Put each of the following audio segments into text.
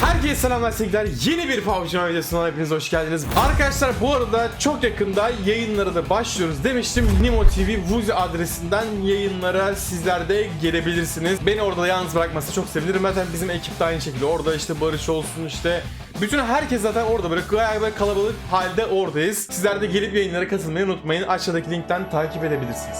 Herkese selamlar sevgiler. Yeni bir PUBG Mobile videosuna hepiniz hoş geldiniz. Arkadaşlar bu arada çok yakında yayınlara da başlıyoruz demiştim. Nimo TV Vuzi adresinden yayınlara sizler de gelebilirsiniz. Beni orada da yalnız bırakmasa çok sevinirim. Zaten bizim ekip de aynı şekilde orada işte Barış olsun işte bütün herkes zaten orada böyle böyle kalabalık halde oradayız. Sizler de gelip yayınlara katılmayı unutmayın. Aşağıdaki linkten takip edebilirsiniz.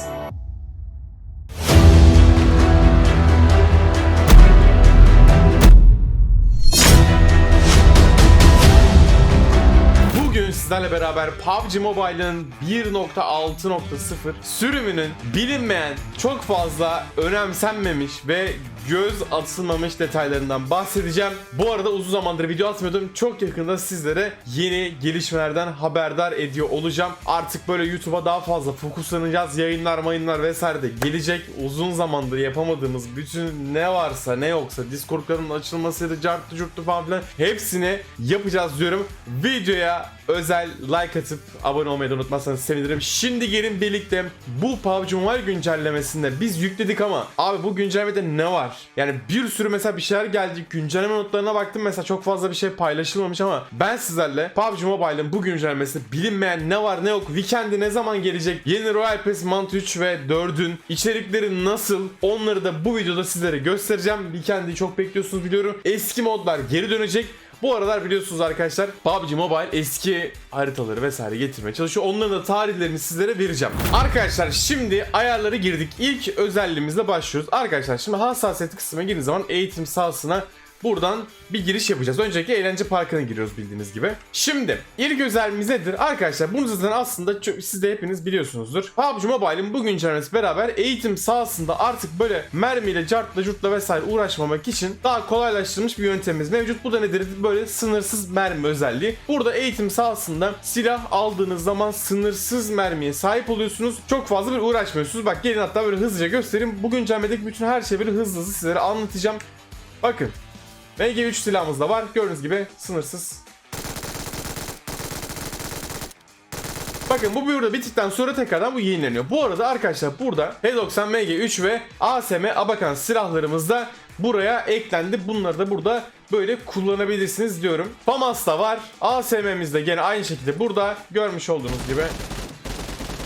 Sizlerle beraber PUBG Mobile'ın 1.6.0 sürümünün bilinmeyen, çok fazla önemsenmemiş ve göz atılmamış detaylarından bahsedeceğim. Bu arada uzun zamandır video atmıyordum. Çok yakında sizlere yeni gelişmelerden haberdar ediyor olacağım. Artık böyle YouTube'a daha fazla fokuslanacağız. Yayınlar, mayınlar vesaire de gelecek. Uzun zamandır yapamadığımız bütün ne varsa ne yoksa Discord'ların açılmasıydı, cartı curttu falan filan hepsini yapacağız diyorum. Videoya özel like atıp abone olmayı da unutmazsanız sevinirim. Şimdi gelin birlikte bu PUBG Mobile güncellemesinde biz yükledik ama abi bu güncellemede ne var? Yani bir sürü mesela bir şeyler geldi. Güncelleme notlarına baktım mesela çok fazla bir şey paylaşılmamış ama ben sizlerle PUBG Mobile'ın bu güncellemesinde bilinmeyen ne var ne yok, Weekend'i ne zaman gelecek, yeni Royal Pass Month 3 ve 4'ün içerikleri nasıl onları da bu videoda sizlere göstereceğim. Weekend'i çok bekliyorsunuz biliyorum. Eski modlar geri dönecek. Bu aralar biliyorsunuz arkadaşlar PUBG Mobile eski haritaları vesaire getirmeye çalışıyor. Onların da tarihlerini sizlere vereceğim. Arkadaşlar şimdi ayarları girdik. İlk özelliğimizle başlıyoruz. Arkadaşlar şimdi hassasiyet kısmına girdiğiniz zaman eğitim sahasına Buradan bir giriş yapacağız. Önceki eğlence parkına giriyoruz bildiğiniz gibi. Şimdi ilk özelliğimiz nedir? Arkadaşlar bunu zaten aslında siz de hepiniz biliyorsunuzdur. PUBG Mobile'in bu güncellemesi beraber eğitim sahasında artık böyle mermiyle, cartla, curtla vesaire uğraşmamak için daha kolaylaştırılmış bir yöntemimiz mevcut. Bu da nedir? Böyle sınırsız mermi özelliği. Burada eğitim sahasında silah aldığınız zaman sınırsız mermiye sahip oluyorsunuz. Çok fazla bir uğraşmıyorsunuz. Bak gelin hatta böyle hızlıca göstereyim. Bu güncellemedeki bütün her şeyi böyle hızlı hızlı sizlere anlatacağım. Bakın MG3 silahımız da var. Gördüğünüz gibi sınırsız. Bakın bu burada bittikten sonra tekrardan bu yenileniyor. Bu arada arkadaşlar burada P90 MG3 ve ASM Abakan silahlarımız da buraya eklendi. Bunları da burada böyle kullanabilirsiniz diyorum. FAMAS da var. ASM'miz de gene aynı şekilde burada görmüş olduğunuz gibi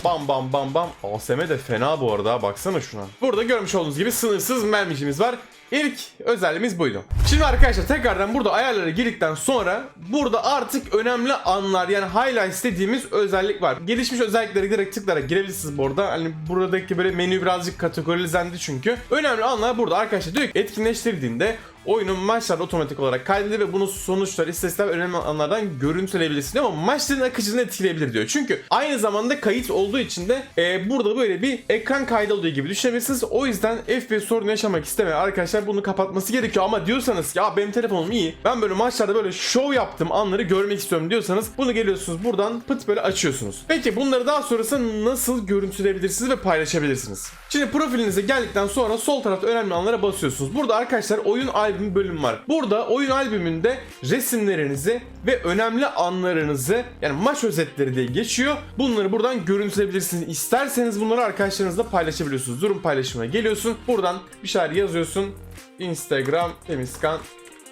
Bam bam bam bam. ASM de fena bu arada. Baksana şuna. Burada görmüş olduğunuz gibi sınırsız mermicimiz var. İlk özelliğimiz buydu. Şimdi arkadaşlar tekrardan burada ayarlara girdikten sonra burada artık önemli anlar yani highlights dediğimiz özellik var. Gelişmiş özelliklere direkt tıklayarak girebilirsiniz bu arada. Hani buradaki böyle menü birazcık kategorilendi çünkü. Önemli anlar burada arkadaşlar diyor ki etkinleştirdiğinde oyunun maçlarda otomatik olarak kaydedilir ve bunun sonuçları istatistikler önemli anlardan görüntüleyebilirsin ama maçların akıcını etkileyebilir diyor. Çünkü aynı zamanda kayıt olduğu için de e, burada böyle bir ekran kaydı olduğu gibi düşünebilirsiniz. O yüzden FPS sorunu yaşamak istemeyen arkadaşlar bunu kapatması gerekiyor ama diyorsanız ya benim telefonum iyi ben böyle maçlarda böyle show yaptım anları görmek istiyorum diyorsanız bunu geliyorsunuz buradan pıt böyle açıyorsunuz. Peki bunları daha sonrasında nasıl görüntüleyebilirsiniz ve paylaşabilirsiniz? Şimdi profilinize geldikten sonra sol tarafta önemli anlara basıyorsunuz. Burada arkadaşlar oyun albümü bölüm var. Burada oyun albümünde resimlerinizi ve önemli anlarınızı yani maç özetleri diye geçiyor. Bunları buradan görüntüleyebilirsiniz. İsterseniz bunları arkadaşlarınızla paylaşabiliyorsunuz. Durum paylaşımına geliyorsun. Buradan bir şeyler yazıyorsun. Instagram temizkan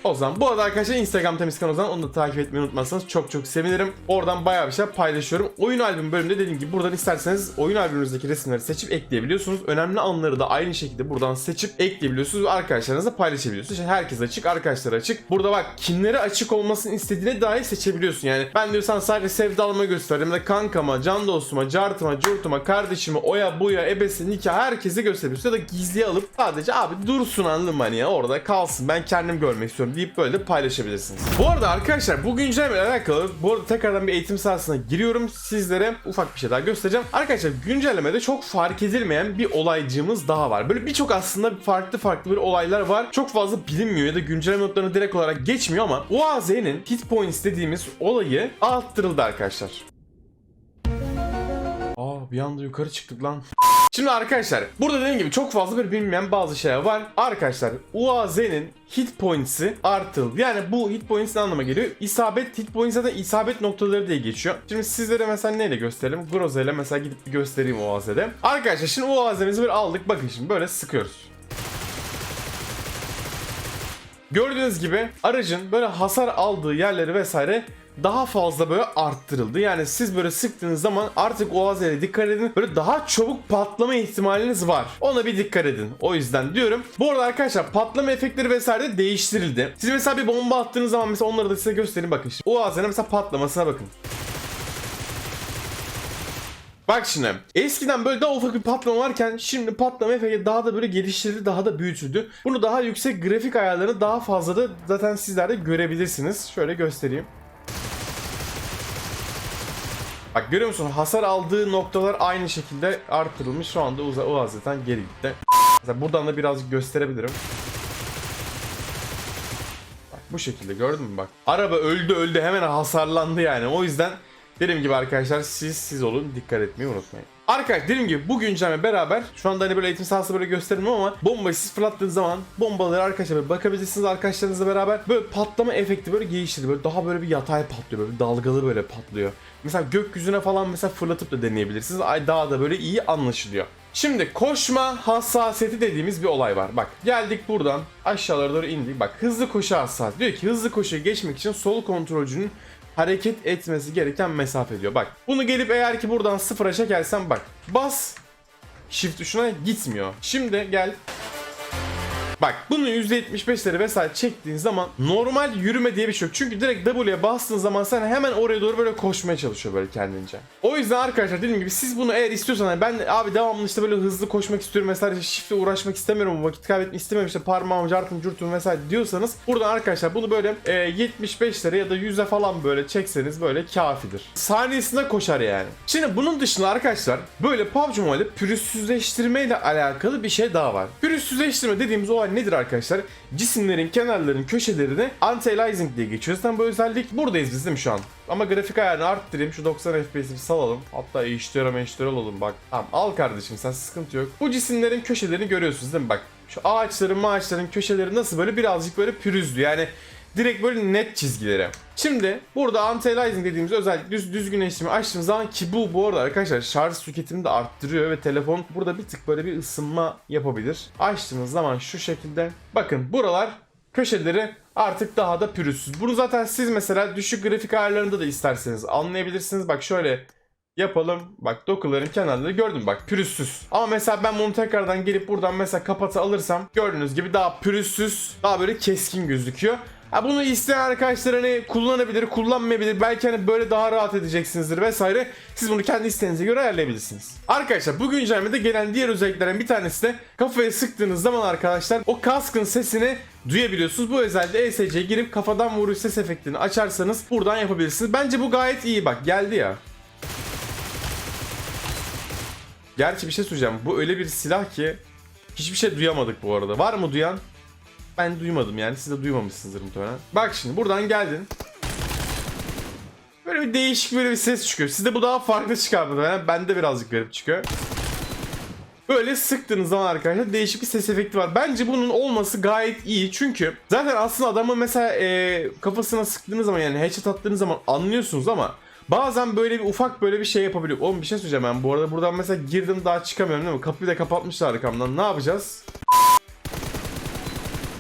Ozan. Bu arada arkadaşlar Instagram temizkan Ozan onu da takip etmeyi unutmazsanız çok çok sevinirim. Oradan bayağı bir şey paylaşıyorum. Oyun albüm bölümünde dediğim gibi buradan isterseniz oyun albümünüzdeki resimleri seçip ekleyebiliyorsunuz. Önemli anları da aynı şekilde buradan seçip ekleyebiliyorsunuz ve arkadaşlarınızla paylaşabiliyorsunuz. İşte herkes açık, arkadaşlar açık. Burada bak kimlere açık olmasını istediğine dair seçebiliyorsun. Yani ben diyorsan sadece sevdalıma göstereyim de kankama, can dostuma, cartıma, curtuma, kardeşime, oya buya, ebesi, nikah herkese gösteriyorsun. Ya da gizliye alıp sadece abi dursun anladın mı hani ya orada kalsın ben kendim görmek istiyorum deyip böyle paylaşabilirsiniz. Bu arada arkadaşlar bu güncellemeyle alakalı bu arada tekrardan bir eğitim sahasına giriyorum. Sizlere ufak bir şey daha göstereceğim. Arkadaşlar güncellemede çok fark edilmeyen bir olaycığımız daha var. Böyle birçok aslında farklı farklı bir olaylar var. Çok fazla bilinmiyor ya da güncelleme notlarını direkt olarak geçmiyor ama UAZ'nin hit points dediğimiz olayı arttırıldı arkadaşlar. Aa bir anda yukarı çıktık lan. Şimdi arkadaşlar burada dediğim gibi çok fazla bir bilmeyen bazı şeyler var. Arkadaşlar UAZ'nin hit points'i artırıldı. Yani bu hit points ne anlama geliyor? İsabet hit points da isabet noktaları diye geçiyor. Şimdi sizlere mesela neyle gösterelim? Groza ile mesela gidip göstereyim UAZ'de. Arkadaşlar şimdi UAZ'mizi böyle aldık. Bakın şimdi böyle sıkıyoruz. Gördüğünüz gibi aracın böyle hasar aldığı yerleri vesaire daha fazla böyle arttırıldı. Yani siz böyle sıktığınız zaman artık o azele dikkat edin. Böyle daha çabuk patlama ihtimaliniz var. Ona bir dikkat edin. O yüzden diyorum. Bu arada arkadaşlar patlama efektleri vesaire de değiştirildi. Siz mesela bir bomba attığınız zaman mesela onları da size göstereyim bakın. Şimdi. O azele mesela patlamasına bakın. Bak şimdi eskiden böyle daha ufak bir patlama varken şimdi patlama efekti daha da böyle geliştirildi daha da büyütüldü. Bunu daha yüksek grafik ayarlarını daha fazla da zaten sizler de görebilirsiniz. Şöyle göstereyim. Bak görüyor musun hasar aldığı noktalar aynı şekilde artırılmış. Şu anda uza zaten geri gitti. Mesela buradan da birazcık gösterebilirim. Bak bu şekilde gördün mü bak. Araba öldü öldü hemen hasarlandı yani. O yüzden dediğim gibi arkadaşlar siz siz olun dikkat etmeyi unutmayın. Arkadaşlar dediğim gibi bu güncelleme beraber şu anda hani böyle eğitim sahası böyle göstermiyorum ama bombayı siz fırlattığınız zaman bombaları arkadaşlar böyle bakabilirsiniz arkadaşlarınızla beraber böyle patlama efekti böyle geliştir böyle daha böyle bir yatay patlıyor böyle dalgalı böyle patlıyor. Mesela gökyüzüne falan mesela fırlatıp da deneyebilirsiniz. Ay daha da böyle iyi anlaşılıyor. Şimdi koşma hassasiyeti dediğimiz bir olay var. Bak geldik buradan aşağılara doğru indik. Bak hızlı koşu hassasiyeti. Diyor ki hızlı koşuya geçmek için sol kontrolcünün hareket etmesi gereken mesafe diyor. Bak bunu gelip eğer ki buradan sıfıra çekersen bak bas shift tuşuna gitmiyor. Şimdi gel Bak bunu %75'leri vesaire çektiğin zaman normal yürüme diye bir şey yok. Çünkü direkt W'ye bastığın zaman sen hemen oraya doğru böyle koşmaya çalışıyor böyle kendince. O yüzden arkadaşlar dediğim gibi siz bunu eğer istiyorsanız ben abi devamlı işte böyle hızlı koşmak istiyorum mesela işte shift'le uğraşmak istemiyorum vakit kaybetmek istemiyorum işte parmağım cartım curtum vesaire diyorsanız buradan arkadaşlar bunu böyle e, 75'lere ya da 100'e falan böyle çekseniz böyle kafidir. Saniyesinde koşar yani. Şimdi bunun dışında arkadaşlar böyle PUBG Mobile pürüzsüzleştirme ile alakalı bir şey daha var. Pürüzsüzleştirme dediğimiz olay nedir arkadaşlar? Cisimlerin kenarların köşelerini anti-aliasing diye geçiyor. Zaten bu özellik buradayız biz değil mi şu an? Ama grafik ayarını arttırayım. Şu 90 FPS'i bir salalım. Hatta HDR HDR olalım bak. Tamam al kardeşim sen sıkıntı yok. Bu cisimlerin köşelerini görüyorsunuz değil mi? Bak şu ağaçların ağaçların köşeleri nasıl böyle birazcık böyle pürüzlü. Yani direkt böyle net çizgileri. Şimdi burada anti-aliasing dediğimiz özellik düz, düzgünleştirme açtığımız zaman ki bu bu arada arkadaşlar şarj tüketimini de arttırıyor ve telefon burada bir tık böyle bir ısınma yapabilir. Açtığınız zaman şu şekilde bakın buralar köşeleri artık daha da pürüzsüz. Bunu zaten siz mesela düşük grafik ayarlarında da isterseniz anlayabilirsiniz. Bak şöyle yapalım. Bak dokuların kenarları gördüm bak pürüzsüz. Ama mesela ben bunu tekrardan gelip buradan mesela kapata alırsam gördüğünüz gibi daha pürüzsüz, daha böyle keskin gözüküyor. Ha bunu isteyen arkadaşlar hani kullanabilir, kullanmayabilir. Belki hani böyle daha rahat edeceksinizdir vesaire. Siz bunu kendi isteğinize göre ayarlayabilirsiniz. Arkadaşlar bu güncellemede gelen diğer özelliklerden bir tanesi de kafaya sıktığınız zaman arkadaşlar o kaskın sesini duyabiliyorsunuz. Bu özelliğe ESC'ye girip kafadan vuruş ses efektini açarsanız buradan yapabilirsiniz. Bence bu gayet iyi bak geldi ya. Gerçi bir şey söyleyeceğim. Bu öyle bir silah ki hiçbir şey duyamadık bu arada. Var mı duyan? Ben duymadım yani. Siz de duymamışsınızdır muhtemelen. Bak şimdi buradan geldin. Böyle bir değişik böyle bir ses çıkıyor. Sizde bu daha farklı çıkar muhtemelen. Bende birazcık garip çıkıyor. Böyle sıktığınız zaman arkadaşlar değişik bir ses efekti var. Bence bunun olması gayet iyi. Çünkü zaten aslında adamı mesela e, kafasına sıktığınız zaman yani headshot attığınız zaman anlıyorsunuz ama Bazen böyle bir ufak böyle bir şey yapabiliyor. Oğlum bir şey söyleyeceğim ben bu arada buradan mesela girdim daha çıkamıyorum değil mi? Kapıyı da kapatmışlar arkamdan. Ne yapacağız?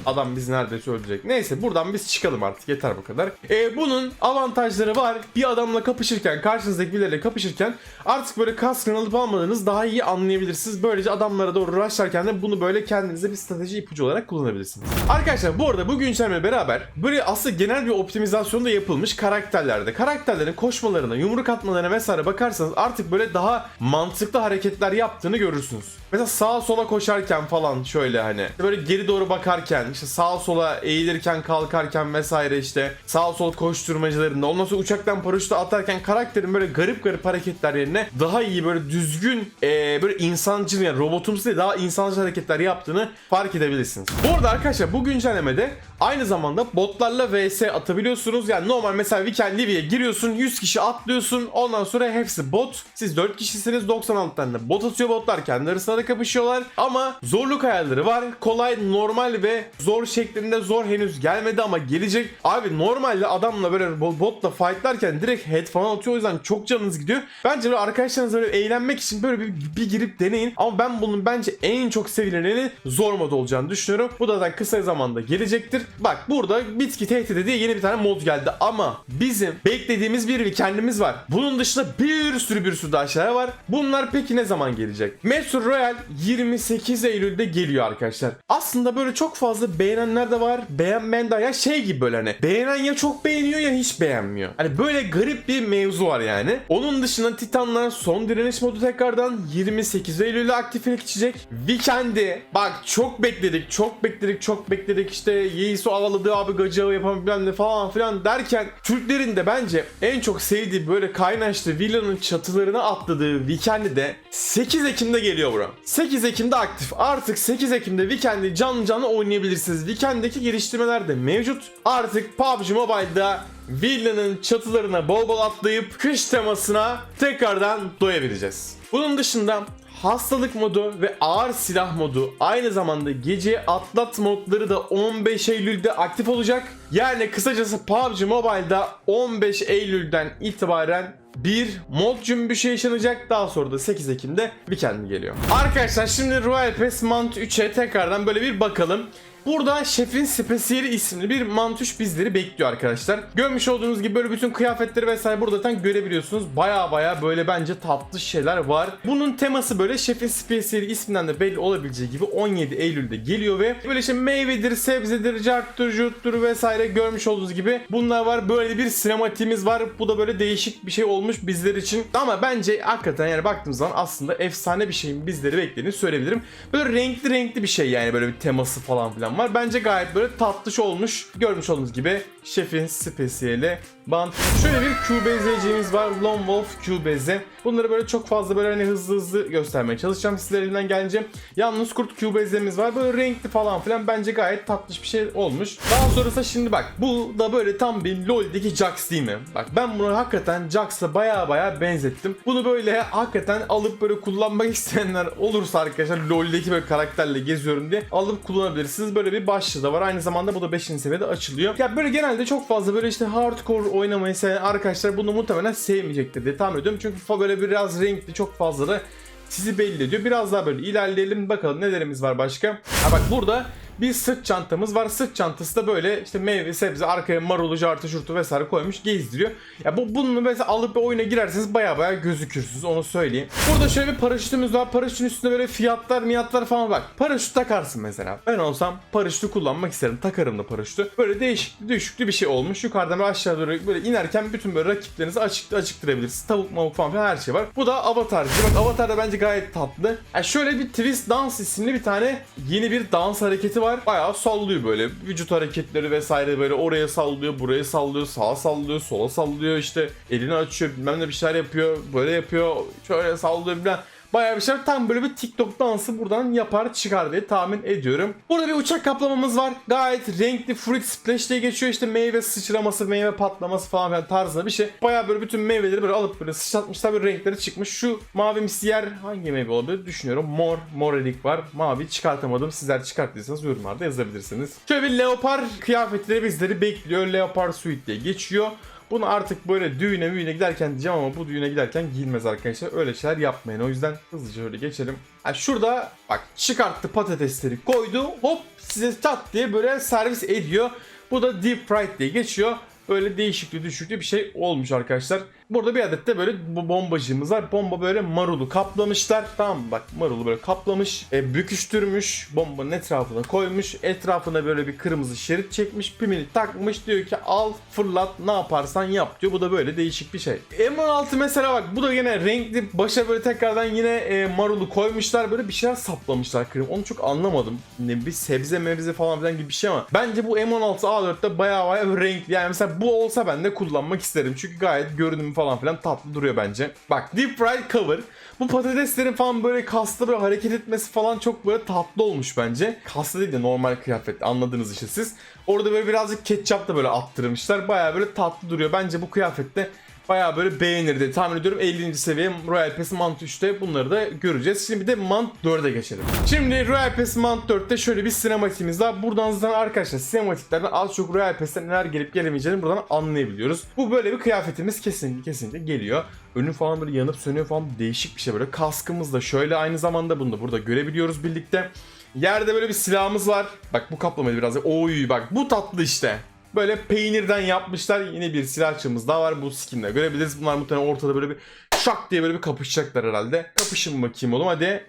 Adam bizi neredeyse öldürecek. Neyse buradan biz çıkalım artık yeter bu kadar. Ee, bunun avantajları var. Bir adamla kapışırken, karşınızdaki birileriyle kapışırken artık böyle kaskını alıp almadığınız daha iyi anlayabilirsiniz. Böylece adamlara doğru rushlarken de bunu böyle kendinize bir strateji ipucu olarak kullanabilirsiniz. Arkadaşlar bu arada bu güncelleme beraber böyle aslında genel bir optimizasyon da yapılmış karakterlerde. Karakterlerin koşmalarına, yumruk atmalarına vesaire bakarsanız artık böyle daha mantıklı hareketler yaptığını görürsünüz. Mesela sağa sola koşarken falan şöyle hani böyle geri doğru bakarken işte sağa sola eğilirken kalkarken vesaire işte sağa sola koşturmacılarında sonra uçaktan paraşütle atarken karakterin böyle garip garip hareketler yerine daha iyi böyle düzgün eee, böyle insancıl yani robotumsu değil daha insancıl hareketler yaptığını fark edebilirsiniz. Bu arada arkadaşlar bu güncellemede aynı zamanda botlarla vs atabiliyorsunuz. Yani normal mesela Weekend Livy'ye giriyorsun 100 kişi atlıyorsun ondan sonra hepsi bot. Siz 4 kişisiniz 96 tane bot atıyor botlar kendi arasında da kapışıyorlar. Ama zorluk ayarları var. Kolay, normal ve Zor şeklinde zor henüz gelmedi ama gelecek. Abi normalde adamla böyle bo- botla fightlarken direkt head falan atıyor o yüzden çok canınız gidiyor. Bence böyle arkadaşlarınızla böyle eğlenmek için böyle bir, bir girip deneyin. Ama ben bunun bence en çok sevileni zor mod olacağını düşünüyorum. Bu da zaten kısa zamanda gelecektir. Bak burada bitki tehdidi diye yeni bir tane mod geldi ama bizim beklediğimiz bir weekendimiz var. Bunun dışında bir sürü bir sürü daha şeyler var. Bunlar peki ne zaman gelecek? Metro Royal 28 Eylül'de geliyor arkadaşlar. Aslında böyle çok fazla beğenenler de var. Beğenmeyen de ya şey gibi böyle hani. Beğenen ya çok beğeniyor ya hiç beğenmiyor. Hani böyle garip bir mevzu var yani. Onun dışında Titanlar son direniş modu tekrardan 28 Eylül'de aktife geçecek. Weekend'i bak çok bekledik, çok bekledik, çok bekledik. İşte Yeisu ağladı abi gacığı yapamayan falan filan derken Türklerin de bence en çok sevdiği böyle kaynaştığı villanın çatılarına atladığı Weekend'i de 8 Ekim'de geliyor bro. 8 Ekim'de aktif. Artık 8 Ekim'de Weekend'i canlı canlı oynayabilirsiniz. Weekend'deki geliştirmeler de mevcut. Artık PUBG Mobile'da villanın çatılarına bol bol atlayıp kış temasına tekrardan doyabileceğiz. Bunun dışında hastalık modu ve ağır silah modu aynı zamanda gece atlat modları da 15 Eylül'de aktif olacak. Yani kısacası PUBG Mobile'da 15 Eylül'den itibaren bir mod cümbüşü yaşanacak. Daha sonra da 8 Ekim'de Weekend geliyor. Arkadaşlar şimdi Royal Pass Mount 3'e tekrardan böyle bir bakalım. Burada Şefin Spesiyeli isimli bir mantuş bizleri bekliyor arkadaşlar. Görmüş olduğunuz gibi böyle bütün kıyafetleri vesaire burada zaten görebiliyorsunuz. Baya baya böyle bence tatlı şeyler var. Bunun teması böyle Şefin Spesiyeli isminden de belli olabileceği gibi 17 Eylül'de geliyor ve böyle işte meyvedir, sebzedir, carttır, juttur vesaire görmüş olduğunuz gibi bunlar var. Böyle bir sinematiğimiz var. Bu da böyle değişik bir şey olmuş bizler için. Ama bence hakikaten yani baktığım zaman aslında efsane bir şeyin bizleri beklediğini söyleyebilirim. Böyle renkli renkli bir şey yani böyle bir teması falan filan var. Bence gayet böyle tatlış olmuş. Görmüş olduğunuz gibi şefin spesiyeli bant. Şöyle bir QBZ'ciğimiz var. Lone Wolf QBZ. Bunları böyle çok fazla böyle hani hızlı hızlı göstermeye çalışacağım sizler elimden gelince. Yalnız kurt QBZ'miz var. Böyle renkli falan filan bence gayet tatlış bir şey olmuş. Daha sonrasında şimdi bak bu da böyle tam bir LoL'deki Jax değil mi? Bak ben bunu hakikaten Jax'a baya baya benzettim. Bunu böyle hakikaten alıp böyle kullanmak isteyenler olursa arkadaşlar LoL'deki böyle karakterle geziyorum diye alıp kullanabilirsiniz. Böyle bir başlığı da var. Aynı zamanda bu da 5. seviyede açılıyor. Ya böyle genelde çok fazla böyle işte hardcore oynamayı seven arkadaşlar bunu muhtemelen sevmeyecektir diye tahmin ediyorum. Çünkü fa- böyle biraz renkli çok fazla da sizi belli ediyor. Biraz daha böyle ilerleyelim bakalım nelerimiz var başka. Ha bak burada bir sırt çantamız var. Sırt çantası da böyle işte meyve, sebze, arkaya marulu, jartı, şurtu vesaire koymuş gezdiriyor. Ya bu bunu mesela alıp bir oyuna girerseniz baya baya gözükürsünüz onu söyleyeyim. Burada şöyle bir paraşütümüz var. Paraşütün üstünde böyle fiyatlar, miyatlar falan bak. Paraşüt takarsın mesela. Ben olsam paraşütü kullanmak isterim. Takarım da paraşütü. Böyle değişik, düşüklü bir şey olmuş. Yukarıdan böyle aşağı doğru böyle inerken bütün böyle rakiplerinizi açık, açıktırabilirsiniz. Tavuk mavuk falan filan her şey var. Bu da avatar. Bak avatar da bence gayet tatlı. Yani şöyle bir twist dans isimli bir tane yeni bir dans hareketi var. Bayağı sallıyor böyle. Vücut hareketleri vesaire böyle oraya sallıyor, buraya sallıyor, sağa sallıyor, sola sallıyor işte elini açıyor bilmem ne bir şeyler yapıyor. Böyle yapıyor, şöyle sallıyor bilmem. Bayağı bir şey tam böyle bir TikTok dansı buradan yapar çıkar diye tahmin ediyorum. Burada bir uçak kaplamamız var. Gayet renkli fruit splash diye geçiyor. İşte meyve sıçraması, meyve patlaması falan filan tarzında bir şey. Bayağı böyle bütün meyveleri böyle alıp böyle sıçratmışlar böyle renkleri çıkmış. Şu mavimsi yer hangi meyve olabilir düşünüyorum. Mor, mor erik var. Mavi çıkartamadım. Sizler çıkarttıysanız yorumlarda yazabilirsiniz. Şöyle bir leopar kıyafetleri bizleri bekliyor. Leopar suite diye geçiyor. Bunu artık böyle düğüne müğüne giderken diyeceğim ama bu düğüne giderken giyilmez arkadaşlar. Öyle şeyler yapmayın. O yüzden hızlıca öyle geçelim. Ha şurada bak çıkarttı patatesleri koydu. Hop size çat diye böyle servis ediyor. Bu da deep fried diye geçiyor. Böyle değişikli düşüklü bir şey olmuş arkadaşlar. Burada bir adet de böyle bu bombacığımız var. Bomba böyle marulu kaplamışlar. Tamam mı? Bak marulu böyle kaplamış. E, büküştürmüş. Bombanın etrafına koymuş. Etrafına böyle bir kırmızı şerit çekmiş. Pimini takmış. Diyor ki al fırlat ne yaparsan yap diyor. Bu da böyle değişik bir şey. M16 mesela bak bu da yine renkli. Başa böyle tekrardan yine e, marulu koymuşlar. Böyle bir şeyler saplamışlar kırım. Onu çok anlamadım. Ne bir sebze mevze falan filan gibi bir şey ama. Bence bu M16 A4'te bayağı bayağı renkli. Yani mesela bu olsa ben de kullanmak isterim. Çünkü gayet görünümü falan filan tatlı duruyor bence. Bak deep fried cover. Bu patateslerin falan böyle kaslı böyle hareket etmesi falan çok böyle tatlı olmuş bence. Kaslı değil de normal kıyafet anladınız işte siz. Orada böyle birazcık ketçap da böyle attırmışlar. Baya böyle tatlı duruyor. Bence bu kıyafette bayağı böyle beğenir diye tahmin ediyorum. 50. seviye Royal Pass Mount 3'te bunları da göreceğiz. Şimdi bir de Mount 4'e geçelim. Şimdi Royal Pass Mount 4'te şöyle bir sinematiğimiz var. Buradan zaten arkadaşlar sinematiklerden az çok Royal Pass'te neler gelip gelemeyeceğini buradan anlayabiliyoruz. Bu böyle bir kıyafetimiz kesinlikle kesinlikle geliyor. Önü falan böyle yanıp sönüyor falan değişik bir şey böyle. Kaskımız da şöyle aynı zamanda bunu da burada görebiliyoruz birlikte. Yerde böyle bir silahımız var. Bak bu kaplamaydı biraz. Oy bak bu tatlı işte. Böyle peynirden yapmışlar. Yine bir silahçımız daha var. Bu skinle görebiliriz. Bunlar muhtemelen ortada böyle bir şak diye böyle bir kapışacaklar herhalde. Kapışın bakayım oğlum hadi.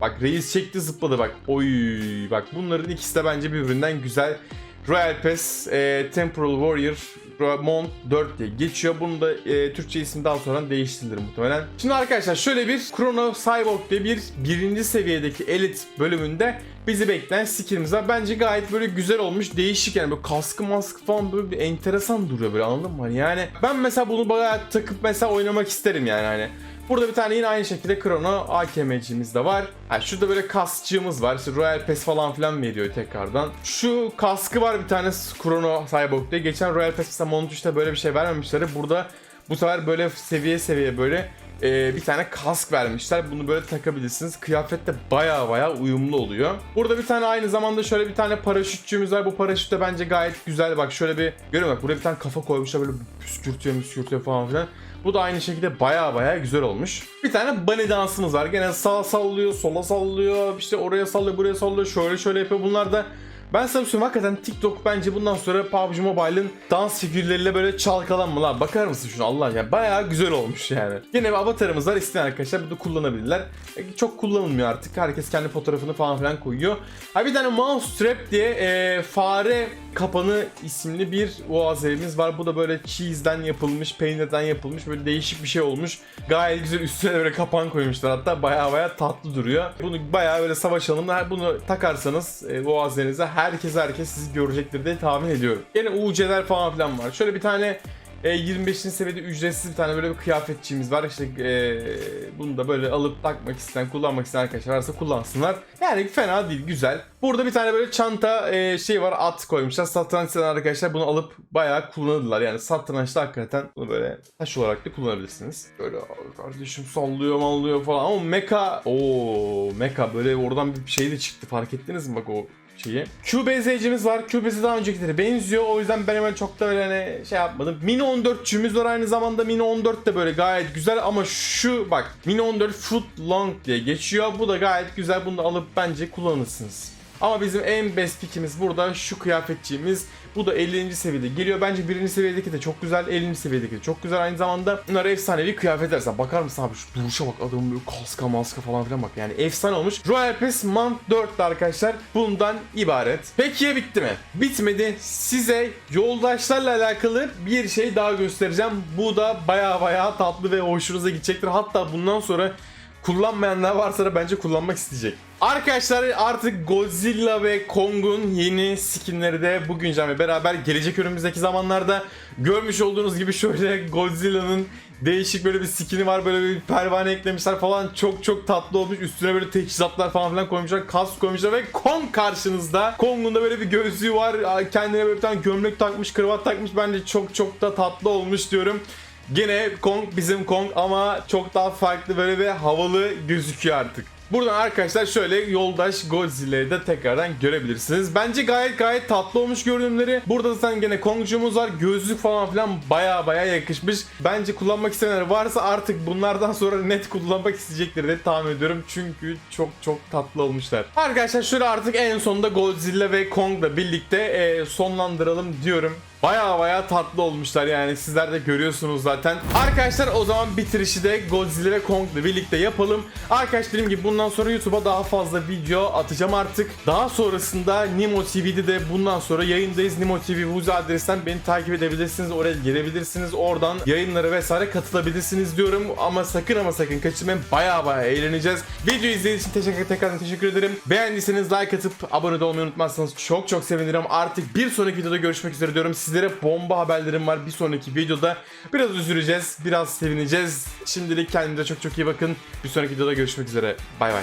Bak reis çekti zıpladı bak. Oy bak bunların ikisi de bence birbirinden güzel. Royal Pass, e, Temporal Warrior, Mount 4 diye geçiyor. Bunu da e, Türkçe isim daha sonra değiştirilir muhtemelen. Şimdi arkadaşlar şöyle bir Chrono Cyborg diye bir birinci seviyedeki elit bölümünde bizi bekleyen skillimiz var. Bence gayet böyle güzel olmuş. Değişik yani böyle kaskı maskı falan böyle bir enteresan duruyor böyle anladın mı? Hani Yani ben mesela bunu bayağı takıp mesela oynamak isterim yani hani. Burada bir tane yine aynı şekilde Chrono AKM'cimiz de var. Ha, şurada böyle kaskçığımız var. İşte Royal Pass falan filan veriyor tekrardan. Şu kaskı var bir tane Chrono Cyborg diye. Geçen Royal Pass mesela Mount 3'te böyle bir şey vermemişler. Burada bu sefer böyle seviye seviye böyle e, bir tane kask vermişler. Bunu böyle takabilirsiniz. Kıyafet de baya baya uyumlu oluyor. Burada bir tane aynı zamanda şöyle bir tane paraşütçümüz var. Bu paraşüt de bence gayet güzel. Bak şöyle bir görüyorum bak buraya bir tane kafa koymuşlar böyle püskürtüyor püskürtüyor falan filan. Bu da aynı şekilde baya baya güzel olmuş. Bir tane bunny dansımız var. Gene sağa sallıyor, sola sallıyor, işte oraya sallıyor, buraya sallıyor, şöyle şöyle yapıyor. Bunlar da ben sana söyleyeyim hakikaten TikTok bence bundan sonra PUBG Mobile'ın dans figürleriyle böyle çalkalanma lan. Bakar mısın şuna Allah ya bayağı güzel olmuş yani. Yine bir avatarımız var isteyen arkadaşlar bunu kullanabilirler. E, Çok kullanılmıyor artık. Herkes kendi fotoğrafını falan filan koyuyor. Ha bir tane mouse strap diye e, fare kapanı isimli bir oazerimiz var. Bu da böyle cheese'den yapılmış, peynirden yapılmış böyle değişik bir şey olmuş. Gayet güzel üstüne böyle kapan koymuşlar hatta bayağı bayağı tatlı duruyor. Bunu bayağı böyle savaş alanında bunu takarsanız e, oazerinize herkes herkes sizi görecektir diye tahmin ediyorum. Yine UC'ler falan filan var. Şöyle bir tane e, 25. seviyede ücretsiz bir tane böyle bir kıyafetçiğimiz var. İşte e, bunu da böyle alıp takmak isteyen, kullanmak isteyen arkadaşlar varsa kullansınlar. Yani fena değil, güzel. Burada bir tane böyle çanta e, şey var, at koymuşlar. Satranç isteyen arkadaşlar bunu alıp bayağı kullanırlar. Yani satrançta hakikaten bunu böyle taş olarak da kullanabilirsiniz. Böyle "Aa, kardeşim sallıyor mallıyor falan ama mecha, o mecha böyle oradan bir şey de çıktı fark ettiniz mi bak o şeyi. QBZ'cimiz var. QBZ daha öncekileri benziyor. O yüzden ben hemen çok da öyle hani şey yapmadım. Mini 14'çümüz var aynı zamanda. Mini 14 de böyle gayet güzel ama şu bak Mini 14 Foot Long diye geçiyor. Bu da gayet güzel. Bunu da alıp bence kullanırsınız. Ama bizim en best pickimiz burada şu kıyafetçiğimiz. Bu da 50. seviyede geliyor. Bence 1. seviyedeki de çok güzel. 50. seviyedeki de çok güzel. Aynı zamanda bunlar efsanevi kıyafetler. Sen bakar mısın abi şu duruşa bak adamın böyle kaska maska falan filan bak. Yani efsane olmuş. Royal Pass Month 4'te arkadaşlar bundan ibaret. Peki bitti mi? Bitmedi. Size yoldaşlarla alakalı bir şey daha göstereceğim. Bu da baya baya tatlı ve hoşunuza gidecektir. Hatta bundan sonra kullanmayanlar varsa da bence kullanmak isteyecek. Arkadaşlar artık Godzilla ve Kong'un yeni skinleri de bu güncelleme beraber gelecek önümüzdeki zamanlarda. Görmüş olduğunuz gibi şöyle Godzilla'nın değişik böyle bir skini var böyle bir pervane eklemişler falan. Çok çok tatlı olmuş. Üstüne böyle teçhizatlar falan filan koymuşlar kask koymuşlar ve Kong karşınızda. Kong'un da böyle bir gözlüğü var. Kendine böyle bir tane gömlek takmış kravat takmış. Bence çok çok da tatlı olmuş diyorum Gene Kong bizim Kong ama çok daha farklı böyle ve havalı gözüküyor artık. Buradan arkadaşlar şöyle yoldaş Godzilla'yı da tekrardan görebilirsiniz. Bence gayet gayet tatlı olmuş görünümleri. Burada zaten gene Kong'cumuz var. Gözlük falan filan baya baya yakışmış. Bence kullanmak isteyenler varsa artık bunlardan sonra net kullanmak isteyecektir diye tahmin ediyorum. Çünkü çok çok tatlı olmuşlar. Arkadaşlar şöyle artık en sonunda Godzilla ve Kong'la birlikte e, sonlandıralım diyorum. Baya baya tatlı olmuşlar yani sizler de görüyorsunuz zaten. Arkadaşlar o zaman bitirişi de Godzilla ve Kong'la birlikte yapalım. Arkadaşlar dediğim gibi bundan sonra YouTube'a daha fazla video atacağım artık. Daha sonrasında Nimo TV'de de bundan sonra yayındayız. Nimo TV Vuzi adresten beni takip edebilirsiniz. Oraya girebilirsiniz. Oradan yayınlara vesaire katılabilirsiniz diyorum. Ama sakın ama sakın kaçırmayın. Baya baya eğleneceğiz. Video izlediğiniz için teşekkür, tekrardan teşekkür ederim. Beğendiyseniz like atıp abone olmayı unutmazsanız çok çok sevinirim. Artık bir sonraki videoda görüşmek üzere diyorum. Sizlere bomba haberlerim var. Bir sonraki videoda biraz üzüleceğiz, biraz sevineceğiz. Şimdilik kendinize çok çok iyi bakın. Bir sonraki videoda görüşmek üzere. Bay bay.